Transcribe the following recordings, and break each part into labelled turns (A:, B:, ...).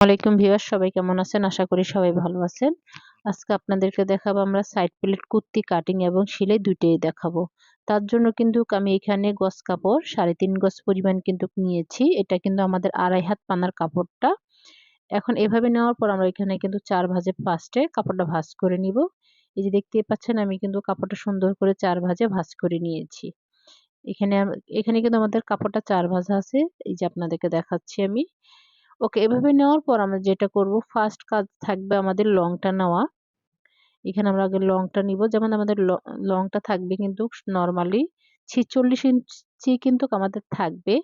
A: ওয়ালাইকুম ভিউয়ার সবাই কেমন আছেন? আশা করি সবাই ভালো আছেন। আজকে আপনাদেরকে দেখাবো আমরা সাইড প্লেট কুর্তি কাটিং এবং সেলাই দুইটাই দেখাবো। তার জন্য কিন্তু আমি এখানে গস কাপড়, সাড়ে তিন গজ পরিমাণ কিন্তু নিয়েছি। এটা কিন্তু আমাদের আড়াই হাত পানার কাপড়টা। এখন এভাবে নেওয়ার পর আমরা এখানে কিন্তু চার ভাজে ফার্স্টে কাপড়টা ভাজ করে নিব। এই যে দেখতে পাচ্ছেন, আমি কিন্তু কাপড়টা সুন্দর করে চার ভাজে ভাজ করে নিয়েছি। এখানে এখানে কিন্তু আমাদের কাপড়টা চার ভাজা আছে। এই যে আপনাদেরকে দেখাচ্ছি আমি। ওকে, এভাবে নেওয়ার পর আমরা যেটা করব ফার্স্ট কাজ থাকবে আমাদের লংটা নেওয়া। এখানে আমরা আগে লংটা নিব, যেমন আমাদের লংটা থাকবে কিন্তু নর্মালি ছিচল্লিশ ইঞ্চি কিন্তু আমাদের থাকবে।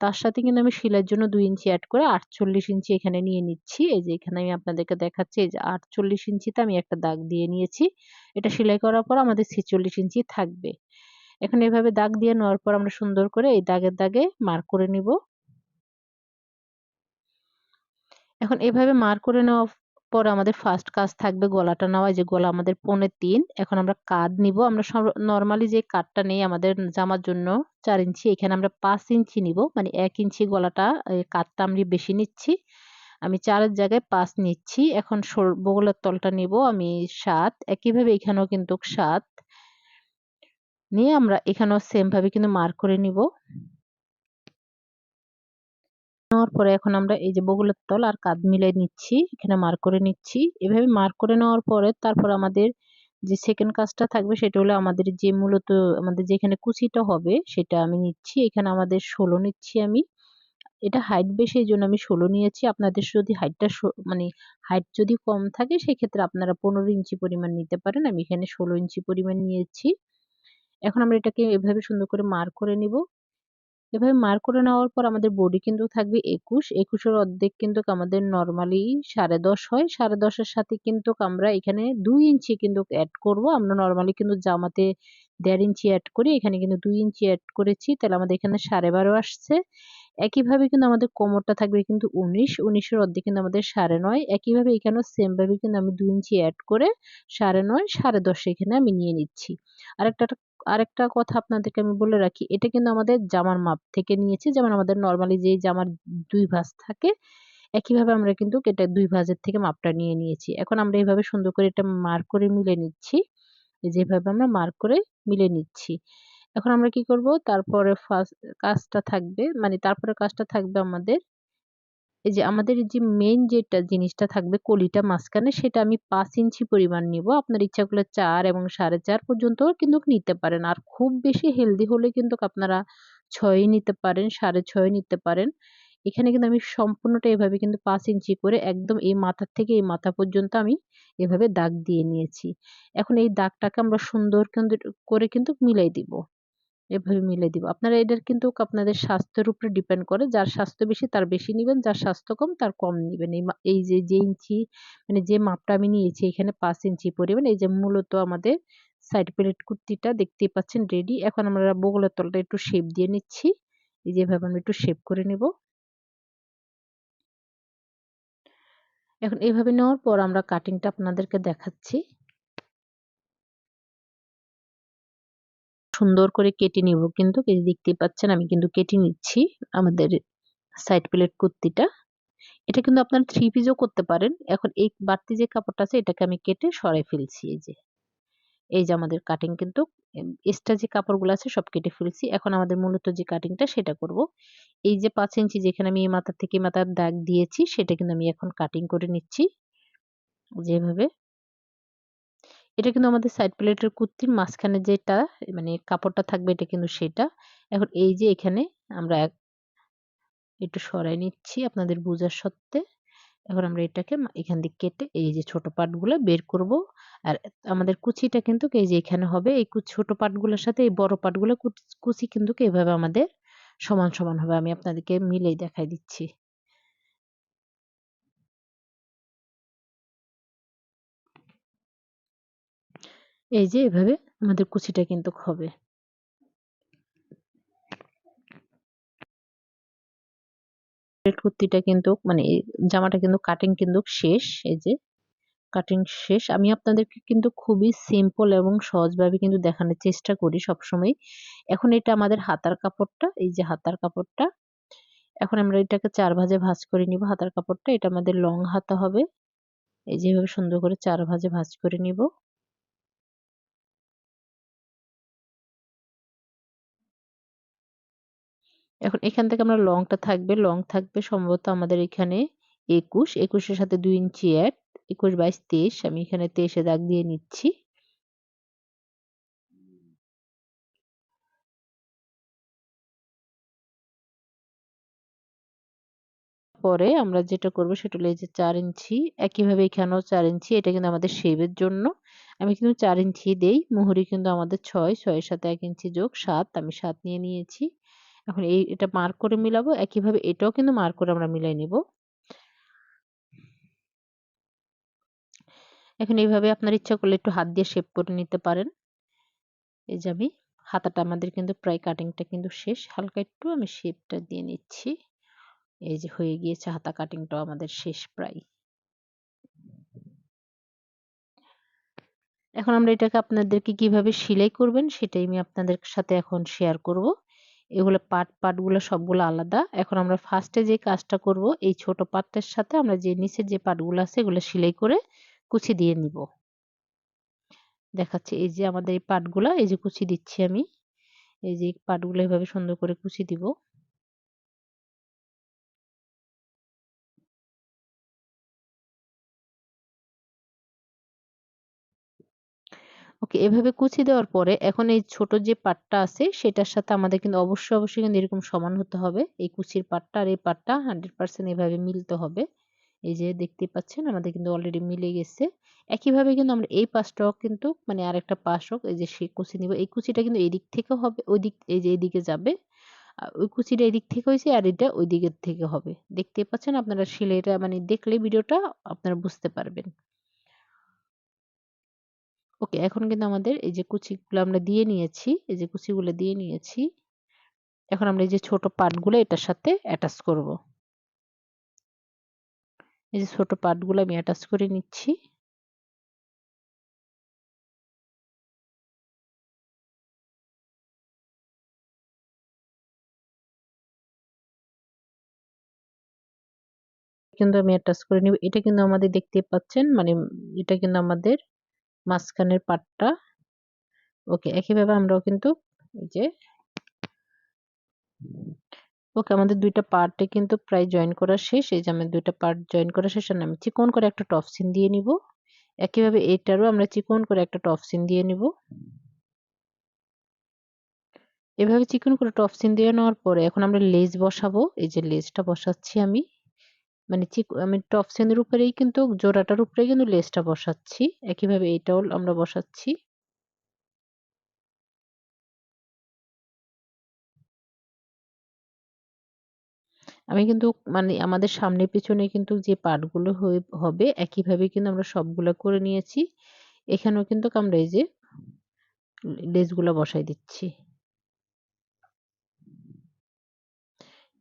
A: তার সাথে কিন্তু আমি সেলাইয়ের জন্য দুই ইঞ্চি অ্যাড করে আটচল্লিশ ইঞ্চি এখানে নিয়ে নিচ্ছি। এই যে এখানে আমি আপনাদেরকে দেখাচ্ছি, এই যে আটচল্লিশ ইঞ্চিতে আমি একটা দাগ দিয়ে নিয়েছি। এটা সেলাই করার পর আমাদের ছিচল্লিশ ইঞ্চি থাকবে। এখন এভাবে দাগ দিয়ে নেওয়ার পর আমরা সুন্দর করে এই দাগের দাগে মার্ক করে নিব। এখন এভাবে মার করে নেওয়া পর আমাদের ফার্স্ট কাজ থাকবে গলাটা নেওয়া, যে গলা আমাদের পনেরো তিন। এখন আমরা কাঁধ নিব। আমরা নর্মালি যে কাঠটা নেই আমাদের জামার জন্য চার ইঞ্চি, এখানে আমরা পাঁচ ইঞ্চি নিব। মানে এক ইঞ্চি গলাটা কাঠটা আমি বেশি নিচ্ছি। আমি চারের জায়গায় পাঁচ নিচ্ছি। এখন বগলের তলটা নিব আমি সাত। একইভাবে এখানেও কিন্তু সাত। নিয়ে আমরা এখানেও সেম ভাবে কিন্তু মার্ক করে নিব। নেওয়ার পরে এখন আমরা এই যে বগুলের তল আর কাঁধ মিলাই নিচ্ছি, এখানে মার্ক করে নিচ্ছি। এভাবে মার্ক করে নেওয়ার পরে তারপর আমাদের যে সেকেন্ড কাজটা থাকবে সেটা হলো আমাদের যে মূলত আমাদের যেখানে কুচিটা হবে সেটা আমি নিচ্ছি। এখানে আমাদের ষোলো নিচ্ছি আমি। এটা হাইট বেশি, এই জন্য আমি ষোলো নিয়েছি। আপনাদের যদি হাইটটা মানে হাইট যদি কম থাকে সেক্ষেত্রে আপনারা পনেরো ইঞ্চি পরিমাণ নিতে পারেন। আমি এখানে ষোলো ইঞ্চি পরিমাণ নিয়েছি। এখন আমরা এটাকে এভাবে সুন্দর করে মার্ক করে নিব। এভাবে মার্ক করে নেওয়ার পর আমাদের বডি কিন্তু থাকবে একুশ। একুশের অর্ধেক কিন্তু আমাদের নর্মালি সাড়ে দশ হয়। সাড়ে দশের সাথে কিন্তু আমরা এখানে দুই ইঞ্চি কিন্তু অ্যাড করব। আমরা নর্মালি কিন্তু জামাতে দেড় ইঞ্চি অ্যাড করি। এখানে কিন্তু দুই ইঞ্চি অ্যাড করেছি। তাহলে আমাদের এখানে সাড়ে বারো আসছে। একইভাবে কিন্তু আমাদের কোমরটা থাকবে কিন্তু উনিশ। উনিশের অর্ধেক কিন্তু আমাদের সাড়ে নয়। একইভাবে এখানেও সেমভাবে কিন্তু আমি দুই ইঞ্চি অ্যাড করে সাড়ে নয়, সাড়ে দশ এখানে আমি নিয়ে নিচ্ছি। আরেকটা আরেকটা কথা আপনাদেরকে আমি বলে রাখি, এটা কিন্তু আমাদের জামার মাপ থেকে নিয়েছি। যেমন আমাদের নর্মালি যে জামার দুই ভাঁজ থাকে, একইভাবে আমরা কিন্তু এটা দুই ভাঁজের থেকে মাপটা নিয়ে নিয়েছি। এখন আমরা এইভাবে সুন্দর করে এটা মার্ক করে মিলে নিচ্ছি। যেভাবে আমরা মার্ক করে মিলে নিচ্ছি। এখন আমরা কি করব? তারপরে ফার্স্ট কাজটা থাকবে মানে তারপরে কাজটা থাকবে আমাদের এই যে আমাদের যে মেইন যেটা জিনিসটা থাকবে কলিটা মাঝখানে, সেটা আমি পাঁচ ইঞ্চি পরিমাণ নিব। আপনার ইচ্ছা করলে চার এবং সাড়ে চার পর্যন্ত কিন্তু নিতে পারেন। আর খুব বেশি হেলদি হলে কিন্তু আপনারা ছয় নিতে পারেন, সাড়ে ছয় নিতে পারেন। এখানে কিন্তু আমি সম্পূর্ণটা এভাবে কিন্তু পাঁচ ইঞ্চি করে একদম এই মাথার থেকে এই মাথা পর্যন্ত আমি এভাবে দাগ দিয়ে নিয়েছি। এখন এই দাগটাকে আমরা সুন্দর কিন্তু করে কিন্তু মিলাই দিব। এভাবে মিলে দিব। আপনারা এটার কিন্তু আপনাদের স্বাস্থ্যের উপরে ডিপেন্ড করে। যার স্বাস্থ্য বেশি, তার বেশি নেবেন, যার স্বাস্থ্য কম, তার কম নেবেন। এই যে যে ইঞ্চি মানে যে মাপটা আমি নিয়েছি, এখানে পাঁচ ইঞ্চি পরিমাণ। এই যে, মূলত আমাদের সাইড প্লেট কুর্তিটা দেখতেই পাচ্ছেন রেডি এখন আমরা বগলের তলটা একটু শেপ দিয়ে নিচ্ছি। এই যেভাবে আমি একটু শেপ করে নেব। এখন এইভাবে নেওয়ার পর আমরা কাটিংটা আপনাদেরকে দেখাচ্ছি। সুন্দর করে কেটে নিব। কিন্তু দেখতেই পাচ্ছেন, আমি কিন্তু কেটে নিচ্ছি আমাদের সাইড প্লেট কুর্তিটা। এটা কিন্তু আপনারা থ্রি পিসও করতে পারেন। এখন এই বাড়তি যে কাপড়টা আছে, এটাকে আমি কেটে সরাই ফেলছি এই যে। এই যে আমাদের কাটিং কিন্তু এক্সট্রা যে কাপড়গুলো আছে, সব কেটে ফেলছি। এখন আমাদের মূলত যে কাটিংটা সেটা করব। এই যে পাঁচ ইঞ্চি যেখানে আমি এই মাথার থেকে মাথার দাগ দিয়েছি, সেটা কিন্তু আমি এখন কাটিং করে নিচ্ছি। যেভাবে এটা কিন্তু আমাদের সাইড প্লেটের কুর্তির মাঝখানে যেটা মানে কাপড়টা থাকবে এটা কিন্তু সেটা। এখন এই যে এখানে আমরা একটু সরাই নিচ্ছি আপনাদের বোঝার সত্ত্বে। এখন আমরা এটাকে এখান দিয়ে কেটে এই যে ছোট পাটগুলো বের করব। আর আমাদের কুচিটা কিন্তু এই যে এখানে হবে, এই ছোট পাটগুলোর সাথে এই বড় পাটগুলো কুচি কিন্তু এভাবে আমাদের সমান সমান হবে। আমি আপনাদেরকে মিলেই দেখাই দিচ্ছি। এই যে এভাবে আমাদের কুচিটা কিন্তু হবে কুর্তিটা কিন্তু মানে জামাটা কিন্তু কাটিং কিন্তু শেষ, এই যে কাটিং শেষ। আমি আপনাদেরকে কিন্তু খুবই সিম্পল এবং সহজভাবে কিন্তু দেখানোর চেষ্টা করি সবসময় এখন এটা আমাদের হাতার কাপড়টা, এই যে হাতার কাপড়টা। এখন আমরা এটাকে চার ভাজে ভাজ করে নিব। হাতার কাপড়টা, এটা আমাদের লং হাতা হবে। এই যেভাবে সুন্দর করে চার ভাজে ভাজ করে নিব। এখন এখান থেকে আমরা লংটা থাকবে লং থাকবে সম্ভবত আমাদের এখানে একুশ, একুশের সাথে দুই ইঞ্চি অ্যাড একুশ বাইশ তেইশ, আমি এখানে তেইশে দাগ দিয়ে নিচ্ছি। পরে আমরা যেটা করব সেটা হলো এই যে চার ইঞ্চি, একইভাবে এখানেও চার ইঞ্চি, এটা কিন্তু আমাদের শেপের জন্য। আমি কিন্তু চার ইঞ্চি দেই, মুহুরি কিন্তু আমাদের ছয়, ছয়ের সাথে এক ইঞ্চি যোগ, সাত, আমি সাত নিয়ে নিয়েছি। এখন এই, এটা মার্ক করে মিলাবো, একইভাবে এটাও কিন্তু মার্ক করে আমরা মিলাই নিব। এখন এইভাবে আপনার ইচ্ছা করলে একটু হাত দিয়ে শেপ করে নিতে পারেন। এই যে আমি, হাতাটা আমাদের কিন্তু প্রায় কাটিংটা কিন্তু শেষ। হালকা একটু আমি শেপটা দিয়ে নিচ্ছি। এই যে হয়ে গিয়েছে হাতা কাটিংটাও আমাদের শেষ প্রায়। এখন আমরা এটাকে আপনাদেরকে কীভাবে সেলাই করবেন, সেটাই আমি আপনাদের সাথে এখন শেয়ার করব। এগুলো পাট, পাটগুলো সবগুলো আলাদা। এখন আমরা ফার্স্টে যে কাজটা করব, এই ছোট পাটটার সাথে আমরা যে নিচে যে পাটগুলো আছে, এগুলো সেলাই করে কুচি দিয়ে নিব। দেখাচ্ছি, এই যে আমাদের এই পাটগুলা, এই যে কুচি দিচ্ছি আমি। এই যে পাটগুলো এভাবে সুন্দর করে কুচি দিব। ওকে, এভাবে কুচি দেওয়ার পরে এখন এই ছোট যে পাটটা আছে, সেটার সাথে আমাদের কিন্তু অবশ্যই অবশ্যই কিন্তু এরকম সমান হতে হবে। এই কুচির পাটটা আর এই পাটটা হান্ড্রেড পার্সেন্ট এভাবে মিলতে হবে। এই যে দেখতে পাচ্ছেন, আমাদের কিন্তু অলরেডি মিলে গেছে। একইভাবে কিন্তু আমরা এই পাশটাও কিন্তু মানে আরেকটা পাশ হোক, এই যে সে কুচি নিব, এই কুচিটা কিন্তু এই দিক থেকেও হবে ওই দিক এই যে এইদিকে যাবে। ওই কুচিটা এদিক থেকে হয়েছে আর এটা ওই দিকের থেকে হবে। দেখতে পাচ্ছেন, আপনারা সেলাইটা মানে দেখলে ভিডিওটা আপনারা বুঝতে পারবেন। ওকে, এখন কিন্তু আমাদের এই যে কুচিগুলো আমরা দিয়ে নিয়েছি, এই যে কুচিগুলো দিয়ে নিয়েছি, এখন আমরা এই যে ছোট পাটগুলো এটার সাথে অ্যাটাচ করব। এই যে ছোট পাটগুলো আমি অ্যাটাচ করে নিচ্ছি। কিন্তু আমি অ্যাটাচ করে নিব। এটা কিন্তু আমাদের দেখতে পাচ্ছেন? মানে এটা কিন্তু আমাদের মাঝখানের পাটটা। ওকে, একইভাবে আমরাও কিন্তু এই যে ওকে, আমাদের দুইটা পার্টে কিন্তু প্রায় জয়েন করা শেষ। এই যে আমাদের দুইটা পার্ট জয়েন করা শেষ আমি চিকন করে একটা টপ সিন দিয়ে নিব। একইভাবে এটারও আমরা চিকন করে একটা টপ সিন দিয়ে নিব। এভাবে চিকন করে টপ সিন দিয়ে নেওয়ার পরে এখন আমরা লেজ বসাবো। এই যে লেজটা বসাচ্ছি আমি। মানে চিক আমি টপ সিনের উপরেই কিন্তু জোড়াটার উপরে কিন্তু লেজটা বসাচ্ছি। একইভাবে এটাও আমরা বসাচ্ছি। আমি কিন্তু মানে আমাদের সামনে পিছনে কিন্তু যে পার্টগুলো হবে একইভাবে কিন্তু আমরা সবগুলো করে নিয়েছি। এখানেও কিন্তু আমরা এই যে লেজগুলো বসাই দিচ্ছি।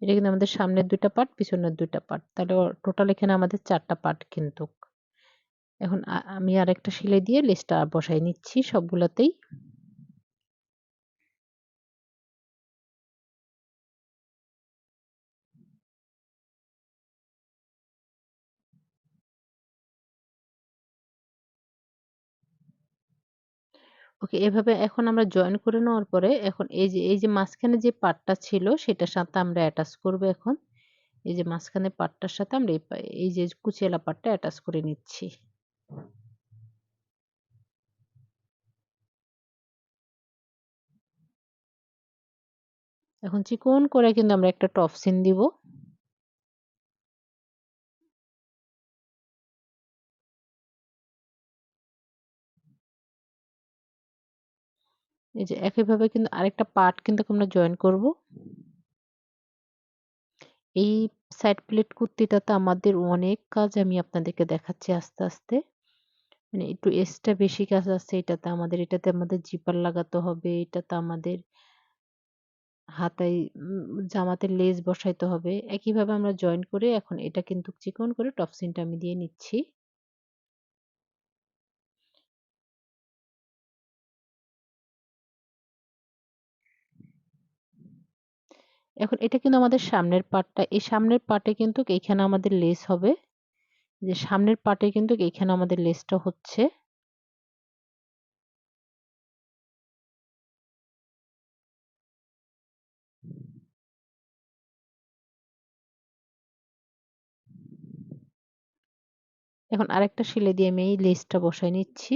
A: এটা কিন্তু আমাদের সামনের দুইটা পার্ট পিছনের দুইটা পার্ট তাহলে টোটাল এখানে আমাদের চারটা পার্ট কিন্তু। এখন আমি আরেকটা সেলাই দিয়ে লেসটা বসাই নিচ্ছি সবগুলাতেই। ওকে, এভাবে এখন আমরা জয়েন করে নেওয়ার পরে এখন এই যে এই যে মাঝখানে যে পার্টটা ছিল সেটার সাথে আমরা অ্যাটাচ করব এখন। এই যে মাঝখানে পার্টটার সাথে আমরা এই যে কুচিয়ালা পার্টটা অ্যাটাচ করে নিচ্ছি। এখন চিকন করে কিন্তু আমরা একটা টপ সিন দিব। এই যে একইভাবে কিন্তু আরেকটা পার্ট কিন্তু আমরা জয়েন করব। এই সাইড প্লেট কুর্তিটাতে আমাদের অনেক কাজ আমি আপনাদেরকে দেখাচ্ছি আস্তে আস্তে। মানে একটু এক্সট্রা বেশি কাজ আছে এটাতে আমাদের এটাতে আমাদের জিপার লাগাতে হবে, এটাতে আমাদের হাতায় জামাতে লেস বসাইতে হবে। একইভাবে আমরা জয়েন করে এখন এটা কিন্তু চিকন করে টপ সিনটা আমি দিয়ে নিচ্ছি। এখন এটা কিন্তু আমাদের সামনের পার্টটা, এই সামনের পার্টে কিন্তু এইখানে আমাদের লেস হবে। যে সামনের পার্টে কিন্তু এইখানে আমাদের লেসটা হচ্ছে। এখন আরেকটা শিলে দিয়ে আমি এই লেসটা বসাই নিচ্ছি।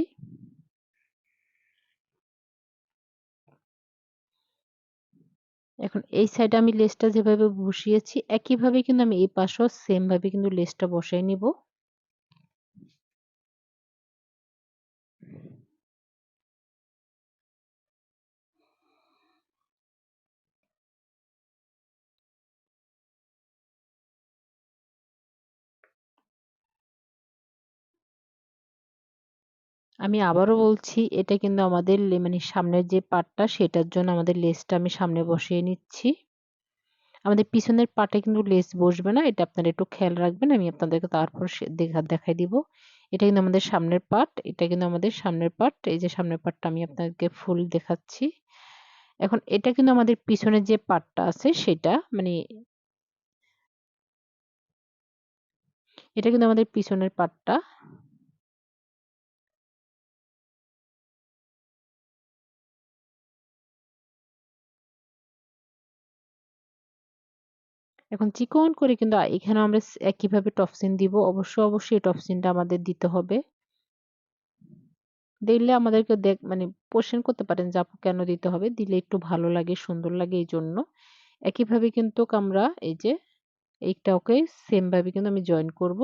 A: এখন এই সাইডে আমি লেসটা যেভাবে বসিয়েছি, একইভাবে কিন্তু আমি এই পাশেও সেম ভাবে কিন্তু লেসটা বসিয়ে নিব। আমি আবারও বলছি, এটা কিন্তু আমাদের মানে সামনের যে পার্টটা সেটার জন্য আমাদের লেসটা আমি সামনে বসিয়ে নিচ্ছি। আমাদের পিছনের পার্টে কিন্তু লেস বসবে না, এটা আপনারা একটু খেয়াল রাখবেন, আমি আপনাদেরকে তারপর দেখা, দেখাই দিব। এটা কিন্তু আমাদের সামনের পার্ট এটা কিন্তু আমাদের সামনের পার্ট এই যে সামনের পার্টটা আমি আপনাদেরকে ফুল দেখাচ্ছি। এখন এটা কিন্তু আমাদের পিছনের যে পার্টটা আছে, সেটা মানে এটা কিন্তু আমাদের পিছনের পার্টটা এখন চিকন করে কিন্তু এখানে আমরা একইভাবে টপসিন দিব। অবশ্য, অবশ্যই টপসিনটা আমাদের দিতে হবে। দিলে আমাদেরকে দেখ মানে কোশ্চেন করতে পারেন যে আপু কেন দিতে হবে? দিলে একটু ভালো লাগে, সুন্দর লাগে এই জন্য। একইভাবে কিন্তু আমরা এই যে এইটাকে সেম ভাবে কিন্তু আমি জয়েন করব।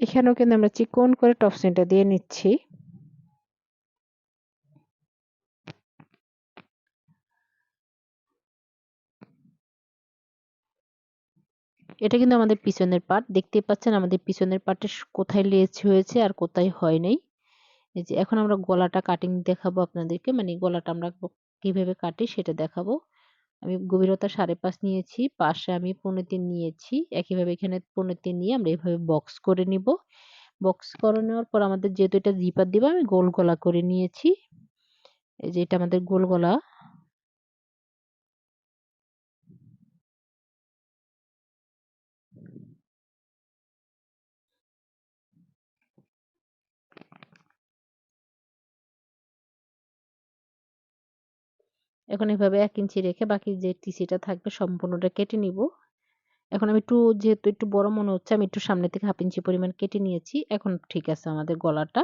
A: এখানেও কিন্তু আমরা চিকন করে টপসিনটা দিয়ে নিচ্ছি। এটা কিন্তু আমাদের পিছনের পার্ট দেখতেই পাচ্ছেন আমাদের পিছনের পার্টে কোথায় লেস হয়েছে আর কোথায় হয় নাই। এই যে এখন আমরা গলাটা কাটিং দেখাবো আপনাদেরকে। মানে গলাটা আমরা কীভাবে কাটি সেটা দেখাবো। আমি গভীরতা সাড়ে পাঁচ নিয়েছি, পাশে আমি পনেরো তিন নিয়েছি। একইভাবে এখানে পনেরো তিন নিয়ে আমরা এভাবে বক্স করে নিব। বক্স করে নেওয়ার পর আমাদের যেহেতু এটা জিপার দিব, আমি গোল গলা করে নিয়েছি। এই যে এটা আমাদের গোল গলা। এখন এভাবে এক ইঞ্চি রেখে বাকি যে টিসিটা থাকবে সম্পূর্ণটা কেটে নিব। এখন আমি একটু যেহেতু একটু বড় মনে হচ্ছে, আমি একটু সামনে থেকে হাফ ইঞ্চি পরিমাণ কেটে নিয়েছি। এখন ঠিক আছে আমাদের গলাটা।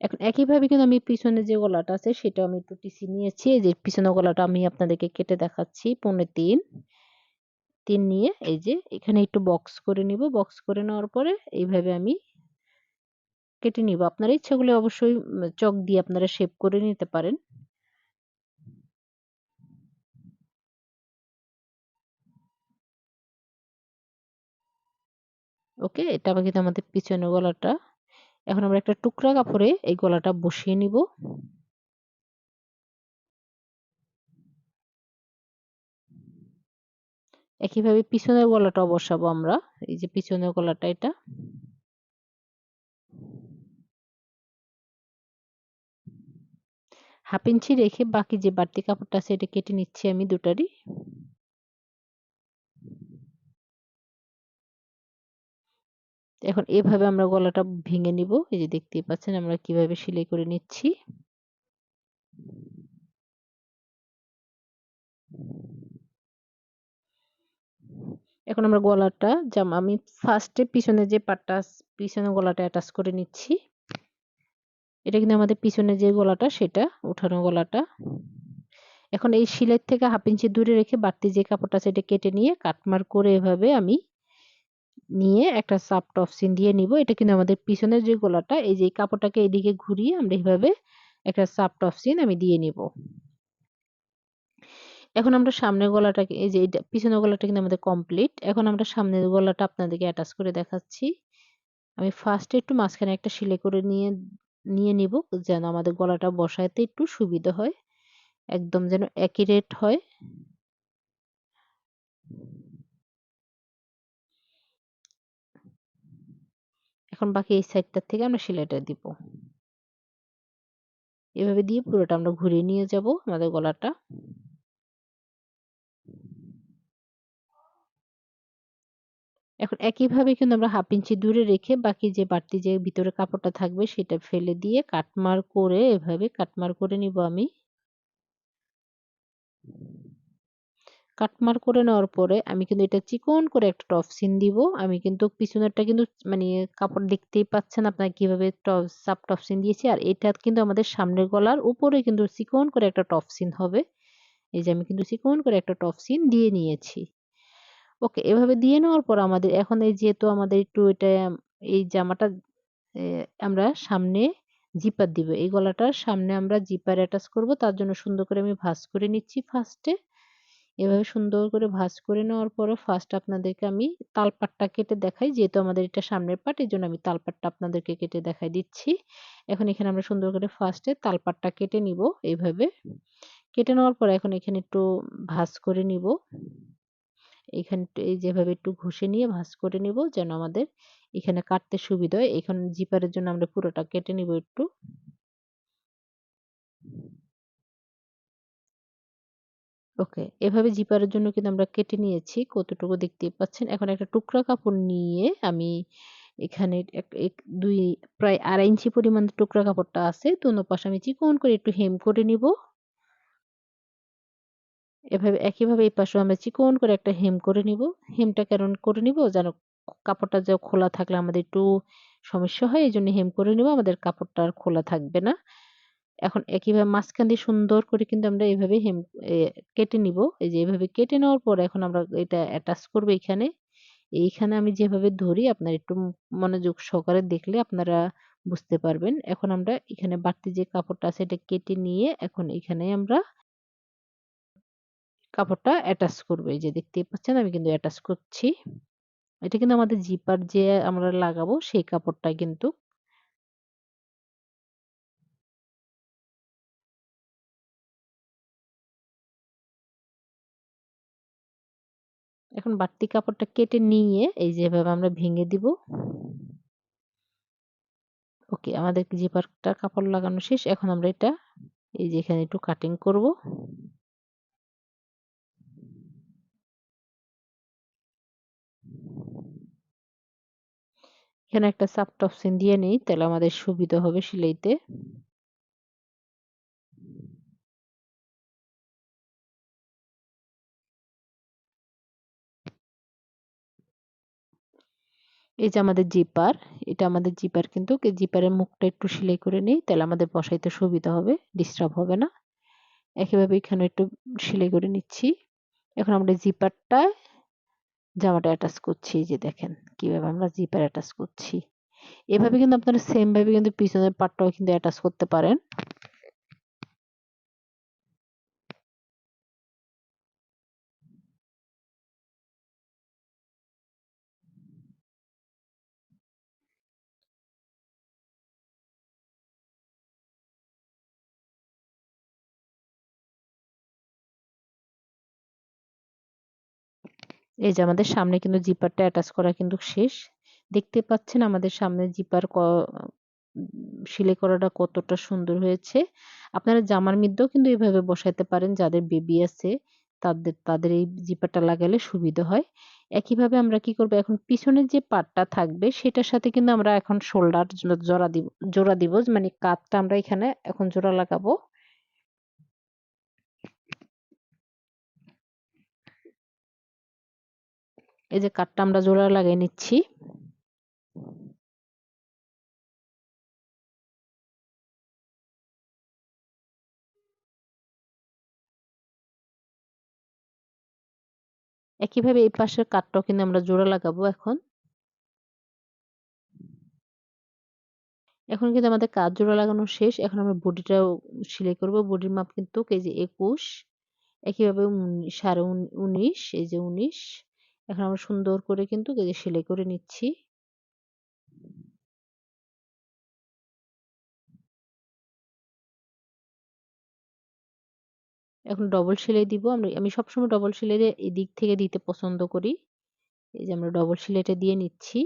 A: এখন একইভাবে কিন্তু আমি পিছনে যে গলাটা আছে সেটা আমি একটু টিসি নিয়েছি। এই যে পিছনে গলাটা আমি আপনাদেরকে কেটে দেখাচ্ছি পৌনে তিন। তিন নিয়ে এই যে এখানে একটু বক্স করে নিব। বক্স করে নেওয়ার পরে এইভাবে আমি কেটে নিব। আপনার ইচ্ছাগুলো অবশ্যই চক দিয়ে আপনারা শেপ করে নিতে পারেন। ওকে, এটা কিন্তু আমাদের পিছনের গলাটা। এখন আমরা একটা টুকরা কাপড়ে এই গলাটা বসিয়ে নিব। একইভাবে পিছনের গলাটাও বসাবো আমরা, এই যে পিছনের গলাটা এটা। হাফ ইঞ্চি রেখে বাকি যে বাড়তি কাপড়টা আছে, এটা কেটে নিচ্ছি আমি দুটারই। এখন এভাবে আমরা গলাটা ভেঙে নিব। এই যে দেখতেই পাচ্ছেন আমরা কীভাবে সেলাই করে নিচ্ছি। এখন আমরা গলাটা জামা আমি ফার্স্টে পিছনে যে পাটটা পিছনে গলাটা অ্যাটাচ করে নিচ্ছি। এটা কিন্তু আমাদের পিছনে যে গলাটা, সেটা উঠানো গলাটা। এখন এই শিলের থেকে হাফ ইঞ্চি দূরে রেখে বাড়তি যে কাপড়টা সেটা কেটে নিয়ে কাটমার করে এভাবে আমি নিয়ে একটা সাপ টপসিন দিয়ে নিব। এটা কিন্তু আমাদের পিছনের যে গলাটা, এই যে কাপড়টাকে এদিকে ঘুরিয়ে আমরা এইভাবে একটা সাপ টপসিন আমি দিয়ে নিব। এখন আমরা সামনের গলাটাকে, এই যে পিছনের গলাটা কিন্তু আমাদের কমপ্লিট এখন আমরা সামনের গলাটা আপনাদেরকে অ্যাটাচ করে দেখাচ্ছি। আমি ফার্স্টে একটু মাঝখানে একটা সিলে করে নিয়ে নিয়ে নিব, যেন আমাদের গলাটা বসাইতে একটু সুবিধা হয়। একদম যেন অ্যাকিউরেট হয়। এখন বাকি এই সাইডটার থেকে আমরা সেলাইটা দিব। এভাবে দিয়ে পুরোটা আমরা ঘুরিয়ে নিয়ে যাব আমাদের গলাটা। এখন একইভাবে কিন্তু আমরা হাফ ইঞ্চি দূরে রেখে বাকি যে বাড়তি যে ভিতরে কাপড়টা থাকবে সেটা ফেলে দিয়ে কাটমার করে এভাবে কাটমার করে নিব আমি। কাটমার করে নেওয়ার পরে আমি কিন্তু এটা চিকন করে একটা টপ সিন দিব। আমি কিন্তু পিছনেরটা কিন্তু মানে কাপড় দেখতেই পাচ্ছেন আপনারা কীভাবে সাপ টপ সিন দিয়েছি। আর এটা কিন্তু আমাদের সামনের গলার উপরে কিন্তু চিকন করে একটা টপ সিন হবে। এই যে আমি কিন্তু চিকন করে একটা টপ সিন দিয়ে নিয়েছি। ওকে, এভাবে দিয়ে নেওয়ার পর আমাদের এখন এই যেহেতু আমাদের একটু এটা, এই জামাটা আমরা সামনে জিপার দিব। এই গলাটার সামনে আমরা জিপার অ্যাটাচ করব। তার জন্য সুন্দর করে আমি ভাঁজ করে নিচ্ছি ফার্স্টে। এভাবে সুন্দর করে ভাঁজ করে নেওয়ার পরে ফার্স্ট আপনাদেরকে আমি তালপাটটা কেটে দেখাই, যেহেতু আমাদের এটা সামনের পাট এই জন্য আমি তালপাটটা আপনাদেরকে কেটে দেখাই দিচ্ছি। এখন এখানে আমরা সুন্দর করে ফার্স্টে তালপাটটা কেটে নিব এইভাবে। কেটে নেওয়ার পর এখন এখানে একটু ভাঁজ করে নিব। এখানে এই যেভাবে একটু ঘষে নিয়ে ভাঁজ করে নিব যেন আমাদের এখানে কাটতে সুবিধা হয়। এখানে জিপারের জন্য আমরা পুরোটা কেটে নিব একটু। ওকে এভাবে জিপারের জন্য কিন্তু আমরা কেটে নিয়েছি, কতটুকু দেখতে পাচ্ছেন? এখন একটা টুকরা কাপড় নিয়ে আমি এখানে দুই, প্রায় আড়াই ইঞ্চি পরিমাণ টুকরা কাপড়টা আছে দোনো পাশে আমি চিকন করে একটু হেম করে নিব। এভাবে, একইভাবে এই পাশেও আমরা চিকন করে একটা হেম করে নিব। হেমটা কেন করে নিব? যেন কাপড়টা যে খোলা থাকলে আমাদের একটু সমস্যা হয় এই জন্য হেম করে নিব। আমাদের কাপড়টা আর খোলা থাকবে না। এখন একইভাবে মাঝখান দিয়ে সুন্দর করে কিন্তু আমরা এইভাবে হেম কেটে নিব। এই যে এইভাবে কেটে নেওয়ার পর এখন আমরা এটা অ্যাটাচ করব এখানে। এইখানে আমি যেভাবে ধরি, আপনার একটু মনোযোগ সহকারে দেখলে আপনারা বুঝতে পারবেন। এখন আমরা এখানে বাড়তি যে কাপড়টা আছে এটা কেটে নিয়ে এখন এখানে আমরা কাপড়টা অ্যাটাচ করব। এই যে দেখতেই পাচ্ছেন আমি কিন্তু অ্যাটাচ করছি। এটা কিন্তু আমাদের জিপার যে আমরা লাগাবো সেই কাপড়টা কিন্তু এখন বাড়তি কাপড়টা কেটে নিয়ে এই যেভাবে আমরা ভেঙে দিব। ওকে, আমাদের জিপারটা কাপড় লাগানো শেষ, এখন আমরা এটা এই যে এখানে একটু কাটিং করব। এখানে একটা সাপ টপসিন দিয়ে নেই, তাহলে আমাদের সুবিধা হবে সিলাইতে। এই যে আমাদের জিপার এটা আমাদের জিপার কিন্তু জিপারের মুখটা একটু সেলাই করে নিই, তাহলে আমাদের বসাইতে সুবিধা হবে ডিস্টার্ব হবে না। একইভাবে এখানে একটু সেলাই করে নিচ্ছি। এখন আমরা জিপারটা জামাটা অ্যাটাচ করছি যে দেখেন কীভাবে আমরা জিপার অ্যাটাচ করছি। এভাবে কিন্তু আপনারা সেম ভাবে কিন্তু পিছনের পাটটাও কিন্তু অ্যাটাচ করতে পারেন। এই যে আমাদের সামনে কিন্তু জিপারটা অ্যাটাচ করা কিন্তু শেষ। দেখতে পাচ্ছেন আমাদের সামনে জিপার সিলে করাটা কতটা সুন্দর হয়েছে। আপনারা জামার মধ্যেও কিন্তু এইভাবে বসাইতে পারেন, যাদের বেবি আছে, তাদের তাদের এই জিপারটা লাগালে সুবিধা হয়। একইভাবে আমরা কি করব, এখন পিছনের যে পাটটা থাকবে, সেটার সাথে কিন্তু আমরা এখন শোল্ডার জোড়া দিব জোড়া দিব মানে কাতটা আমরা এখানে এখন জোড়া লাগাবো। এই যে কাঠটা আমরা জোড়া লাগিয়ে নিচ্ছি। একইভাবে এই পাশের কাঠটাও কিন্তু আমরা জোড়া লাগাবো এখন। এখন কিন্তু আমাদের কাজ জোড়া লাগানো শেষ। এখন আমরা বডিটাও সেলাই করব। বডির মাপ কিন্তু কেজি একুশ, একইভাবে সাড়ে উনিশ, এই যে উনিশ। এখন আমরা সুন্দর করে কিন্তু সেলাই করে নিচ্ছি। এখন ডবল সেলাই দিব। আমরা, আমি সবসময় ডবল সেলাই এদিক থেকে দিতে পছন্দ করি। এই যে আমরা ডবল সেলাইটা দিয়ে নিচ্ছি।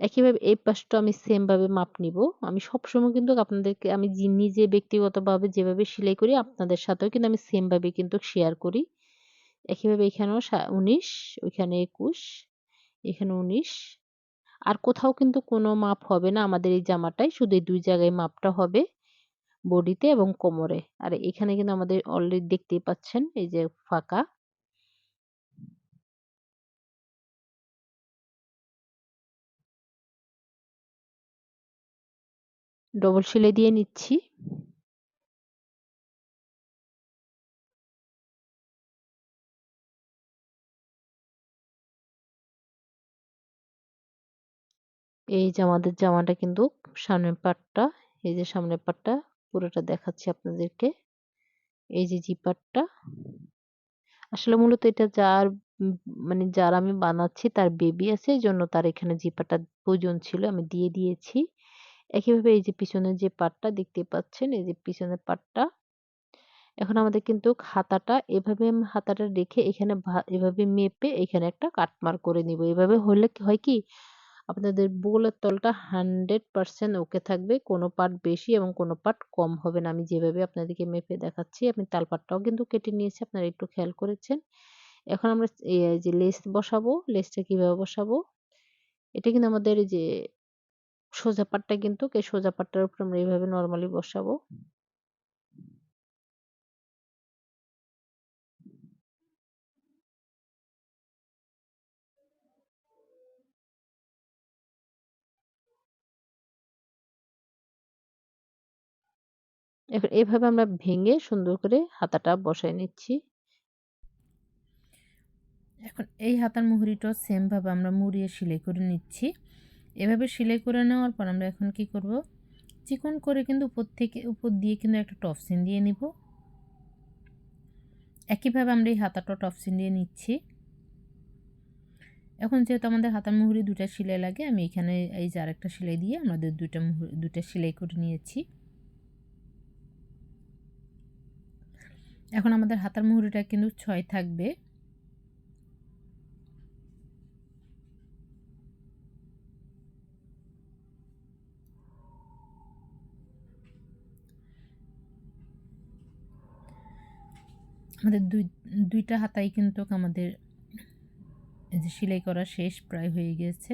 A: একইভাবে এই পাশটা আমি সেম ভাবে মাপ নিব। আমি সবসময় কিন্তু আপনাদেরকে, আমি নিজে ব্যক্তিগতভাবে যেভাবে সেলাই করি, আপনাদের সাথেও কিন্তু আমি সেম ভাবে কিন্তু শেয়ার করি। একইভাবে এখানেও উনিশ, ওইখানে একুশ, এখানে উনিশ। আর কোথাও কিন্তু কোনো মাপ হবে না আমাদের এই জামাটায় শুধু এই দুই জায়গায় মাপটা হবে, বডিতে এবং কোমরে। আর এখানে কিন্তু আমাদের অলরেডি দেখতেই পাচ্ছেন, এই যে ফাঁকা। ডবল সেলাই দিয়ে নিচ্ছি। এই যে আমাদের জামাটা কিন্তু সামনের পাটটা, এই যে সামনের পাটটা, পুরোটা দেখাচ্ছি আপনাদেরকে। এই যে জি জিপারটা। আসলে মূলত এটা যার মানে যার আমি বানাচ্ছি তার বেবি আছে, এই জন্য তার এখানে জিপারটা প্রয়োজন ছিল, আমি দিয়ে দিয়েছি। একইভাবে এই যে পিছনের যে পাটটা দেখতে পাচ্ছেন, এই যে পিছনের পাটটা। এখন আমাদের কিন্তু হাতাটা এভাবে হাতাটা রেখে এখানে এভাবে মেপে এখানে একটা কাটমার করে নিব। এভাবে হলে হয় কি, আপনাদের বুগলের তলটা হান্ড্রেড পারসেন্ট ওকে থাকবে, কোনো পার্ট বেশি এবং কোনো পার্ট কম হবে না। আমি যেভাবে আপনাদেরকে মেপে দেখাচ্ছি, আমি তালপাটটাও কিন্তু কেটে নিয়েছি, আপনারা একটু খেয়াল করেছেন। এখন আমরা যে লেস বসাবো, লেসটা কীভাবে বসাবো? এটা কিন্তু আমাদের যে সোজা পাটটা কিন্তু এই সোজা পাটটার উপর আমরা এইভাবে নর্মালি বসাবো। এবার এভাবে আমরা ভেঙে সুন্দর করে হাতাটা বসায় নিচ্ছি। এখন এই হাতার মুহুরিটাও সেমভাবে আমরা মুড়িয়ে সেলাই করে নিচ্ছি। এভাবে সেলাই করে নেওয়ার পর আমরা এখন কি করব? চিকন করে কিন্তু উপর থেকে, উপর দিয়ে কিন্তু একটা টপসিন দিয়ে নিব। একইভাবে আমরা এই হাতাটা টপসিন দিয়ে নিচ্ছি। এখন যেহেতু আমাদের হাতার মুহুরি দুটা সেলাই লাগে, আমি এখানে এই যে আরেকটা সেলাই দিয়ে আমাদের দুইটা মুহুরি দুটা সেলাই করে নিয়েছি। এখন আমাদের হাতার মুহুরিটা কিন্তু ছয় থাকবে। আমাদের দুই, দুইটা হাতাই কিন্তু আমাদের যে সেলাই করা শেষ প্রায় হয়ে গেছে।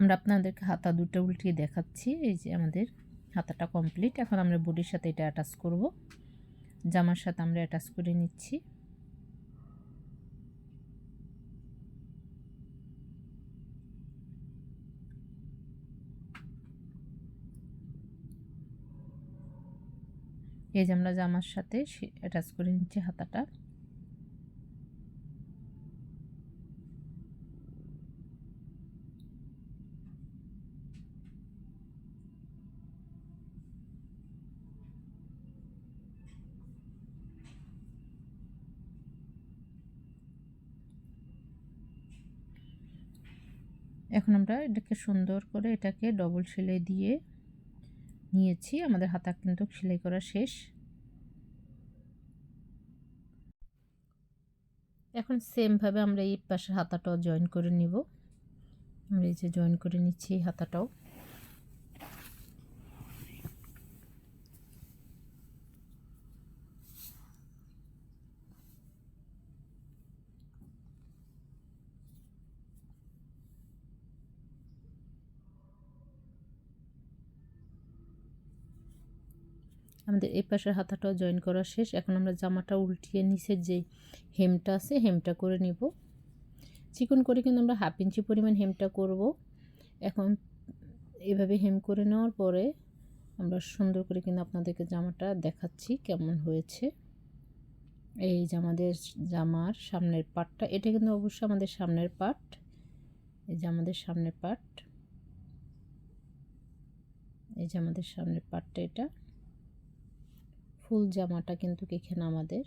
A: আমরা আপনাদেরকে হাতা দুটো উল্টিয়ে দেখাচ্ছি। এই যে আমাদের হাতাটা কমপ্লিট। এখন আমরা বডির সাথে এটা অ্যাটাচ করব। জামার সাথে আমরা অ্যাটাচ করে নিচ্ছি। এই যে আমরা জামার সাথে অ্যাটাচ করে নিচ্ছি হাতাটা। এখন আমরা এটাকে সুন্দর করে এটাকে ডবল সেলাই দিয়ে নিয়েছি, আমাদের হাতা কিন্তু সেলাই করা শেষ। এখন সেমভাবে আমরা এই পাশের হাতাটাও জয়েন করে নিব। আমরা এই যে জয়েন করে নিচ্ছি এই হাতাটাও। আমাদের এই পাশের হাতাটাও জয়েন করা শেষ। এখন আমরা জামাটা উল্টিয়ে নিচের যে হেমটা আছে হেমটা করে নিব। চিকন করে কিন্তু আমরা হাফ ইঞ্চি পরিমাণ হেমটা করব। এখন এভাবে হেম করে নেওয়ার পরে আমরা সুন্দর করে কিন্তু আপনাদেরকে জামাটা দেখাচ্ছি কেমন হয়েছে। এই যে আমাদের জামার সামনের পাটটা, এটা কিন্তু অবশ্যই আমাদের সামনের পাট। এই যে আমাদের সামনের পাট। এই যে আমাদের সামনের পাটটা এটা। ফুল জামাটা কিন্তু এখানে আমাদের।